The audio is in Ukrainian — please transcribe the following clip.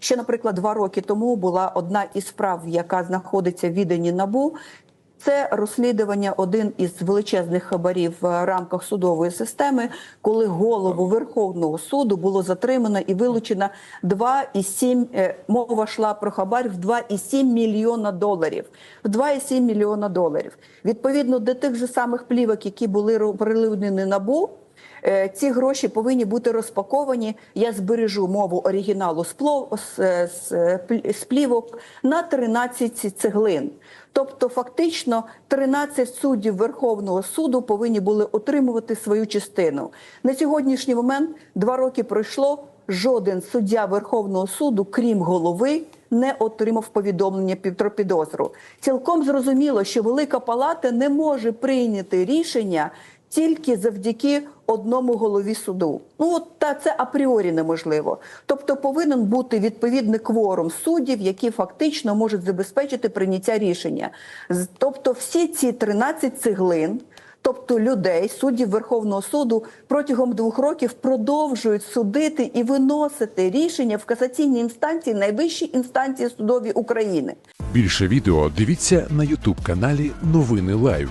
Ще, наприклад, два роки тому була одна із справ, яка знаходиться в відданні набу. Це розслідування один із величезних хабарів в рамках судової системи, коли голову Верховного суду було затримано і вилучено 2,7, е, мова йшла про хабар в 2,7 мільйона доларів. В 2,7 мільйона доларів. Відповідно до тих же самих плівок, які були прилюднені набу, Ці гроші повинні бути розпаковані. Я збережу мову оригіналу з, е, е, плівок на 13 цеглин. Тобто, фактично, 13 суддів Верховного суду повинні були отримувати свою частину. На сьогоднішній момент два роки пройшло. Жоден суддя Верховного суду, крім голови, не отримав повідомлення про підозру. Цілком зрозуміло, що Велика Палата не може прийняти рішення тільки завдяки одному голові суду. Ну от та це апріорі неможливо. Тобто повинен бути відповідний кворум суддів, які фактично можуть забезпечити прийняття рішення. Тобто, всі ці 13 цеглин. Тобто людей, суддів Верховного суду протягом двох років продовжують судити і виносити рішення в касаційній інстанції найвищій інстанції судові України. Більше відео дивіться на Ютуб каналі Новини Лайв.